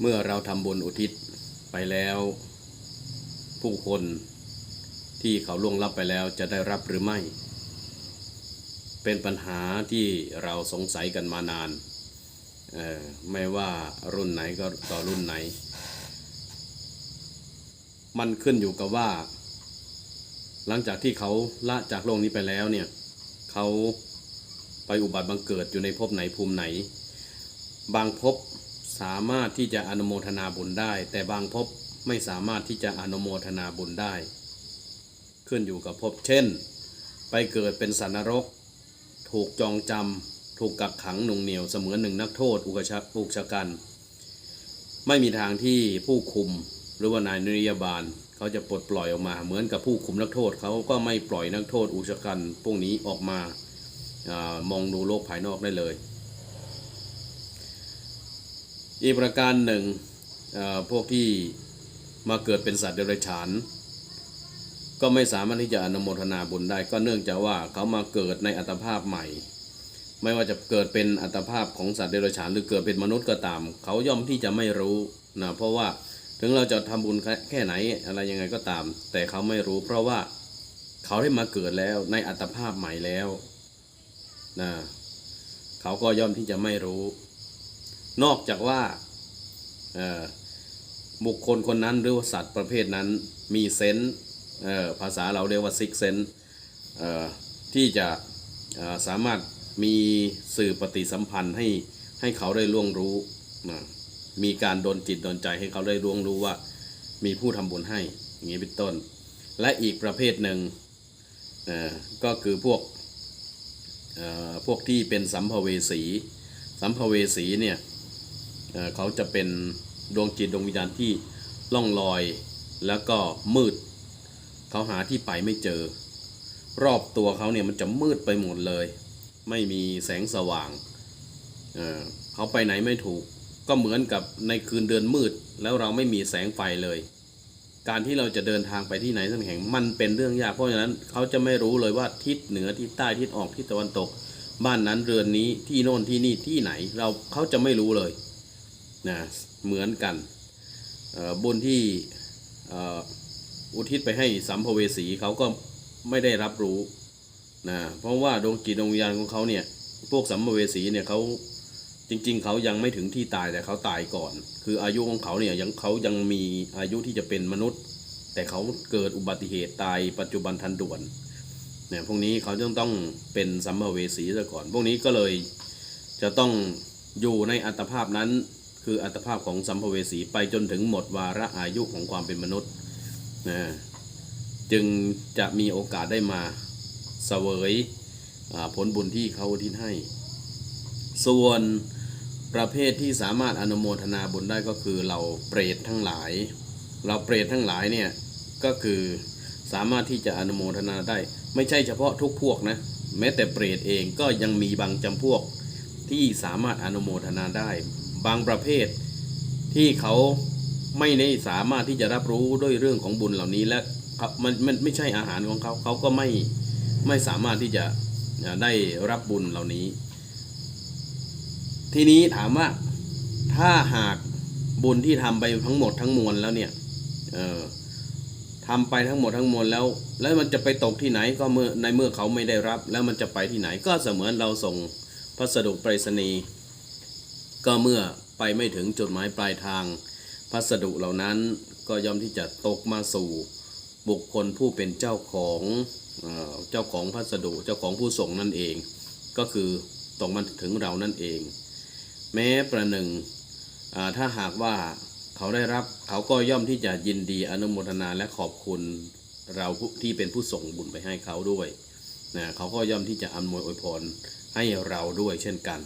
เมื่อเราทำบุญอุทิศไปแล้ว ผู้คนที่เขาล่วงลับไปแล้วจะได้รับหรือไม่ เป็นปัญหาที่เราสงสัยกันมานาน ไม่ว่ารุ่นไหนก็ต่อรุ่นไหน มันขึ้นอยู่กับว่า หลังจากที่เขาละจากโลกนี้ไปแล้วเนี่ยเขาไปอุบัติบังเกิดอยู่ในภพไหนภูมิไหน บางภพ สามารถที่จะอนุโมทนาบุญได้ แต่บางภพไม่สามารถที่จะอนุโมทนาบุญได้ ขึ้นอยู่กับภพเช่น ไปเกิดเป็นสัตว์นรก ถูกจองจำถูกกักขังหน่วงเหนียวเสมือนหนึ่งนักโทษอุกชะอุกชะกัน ไม่มีทางที่ผู้คุมหรือว่านายนิยบาลเขาจะปลดปล่อยออกมา เหมือนกับผู้คุมนักโทษเขาก็ไม่ปล่อยนักโทษอุกชะกันพวกนี้ออกมามองดูโลกภายนอกได้เลย อีกประการหนึ่งพวกที่มาเกิดเป็นสัตว์เดรัจฉาน ก็ไม่สามารถที่จะอนุโมทนาบุญได้ ก็เนื่องจากว่าเขามาเกิดในอัตภาพใหม่ ไม่ว่าจะเกิดเป็นอัตภาพของสัตว์เดรัจฉาน หรือเกิดเป็นมนุษย์ก็ตาม เขาย่อมที่จะไม่รู้นะเพราะว่าถึงเราจะทำบุญแค่แค่ไหนอะไรยังไงก็ตาม แต่เขาไม่รู้ เพราะว่าเขาได้มาเกิดแล้วในอัตภาพใหม่แล้วนะเขาก็ย่อมที่จะไม่รู้ นอกจากว่าบุคคลคนนั้นหรือว่าสัตว์ประเภทนั้นมีเซนส์ภาษาเราเรียกว่าซิกเซนส์ที่จะสามารถมีสื่อปฏิสัมพันธ์ให้ให้เขาได้ล่วงรู้ มีการโดนจิตโดนใจให้เขาได้ล่วงรู้ว่ามีผู้ทำบุญให้อย่างนี้เป็นต้น และอีกประเภทหนึ่งก็คือพวกพวกที่เป็นสัมภเวสี สัมภเวสีเนี่ย เขาจะเป็นดวงจิตดวงวิญญาณที่ล่องลอยแล้วก็มืด เขาหาที่ไปไม่เจอ รอบตัวเขาเนี่ยมันจะมืดไปหมดเลย ไม่มีแสงสว่างเเขาไปไหนไม่ถูก ก็เหมือนกับในคืนเดือนมืด แล้วเราไม่มีแสงไฟเลย การที่เราจะเดินทางไปที่ไหนสักแห่งมันเป็นเรื่องยากเพราะฉะนั้นเขาจะไม่รู้เลยว่าทิศเหนือทิศใต้ทิศออกทิศตะวันตก บ้านนั้นเรือนนี้ที่โน่นที่นี่ที่ไหน เราเขาจะไม่รู้เลย นะเหมือนกันบุญที่อุทิศไปให้สัมภเวสีเขาก็ไม่ได้รับรู้นะเพราะว่าดวงจิตดวงวิญญาณของเขาเนี่ยพวกสัมภเวสีเนี่ยเขาจริง ๆ เขายังไม่ถึงที่ตายแต่เขาตายก่อน คืออายุของเขาเนี่ยยังเขายังมีอายุที่จะเป็นมนุษย์ แต่เขาเกิดอุบัติเหตุตายปัจจุบันทันด่วนเนี่ยพวกนี้เขาต้องต้องเป็นสัมภเวสีซะก่อน พวกนี้ก็เลยจะต้องอยู่ในอัตภาพนั้น คืออัตภาพของสัมภเวสีไปจนถึงหมดวาระอายุของความเป็นมนุษย์นะจึงจะมีโอกาสได้มาเสวยผลบุญที่เขาทิศให้ ส่วนประเภทที่สามารถอนุโมทนาบุญได้ก็คือเราเปรตทั้งหลาย เราเปรตทั้งหลายเนี่ยก็คือสามารถที่จะอนุโมทนาได้ ไม่ใช่เฉพาะทุกพวกนะแม้แต่เปรตเองก็ยังมีบางจำพวกที่สามารถอนุโมทนาได้ บางประเภท ที่เขาไม่ได้สามารถที่จะรับรู้ด้วยเรื่องของบุญเหล่านี้และมันมันไม่ใช่อาหารของเขาเขาก็ไม่ไม่สามารถที่จะได้รับบุญเหล่านี้ ทีนี้ถามว่าถ้าหากบุญที่ทำไปทั้งหมดทั้งมวลแล้วเนี่ยเออทำไปทั้งหมดทั้งมวลแล้ว แล้วมันจะไปตกที่ไหนก็เมื่อในเมื่อเขาไม่ได้รับ แล้วมันจะไปที่ไหนก็เสมือนเราส่งพัสดุไปรษณีย์ ก็เมื่อไปไม่ถึงจุดหมายปลายทาง พัสดุเหล่านั้นก็ย่อมที่จะตกมาสู่บุคคลผู้เป็นเจ้าของเอเจ้าของพัสดุเจ้าของผู้ส่งนั่นเอง ก็คือตกมาถึงเรานั่นเอง แม้ประหนึ่งถ้าหากว่าเขาได้รับเขาก็ย่อมที่จะยินดีอนุโมทนาและขอบคุณเราที่เป็นผู้ส่งบุญไปให้เขาด้วยนะเขาก็ย่อมที่จะอำนวยอวยพรให้เราด้วยเช่นกัน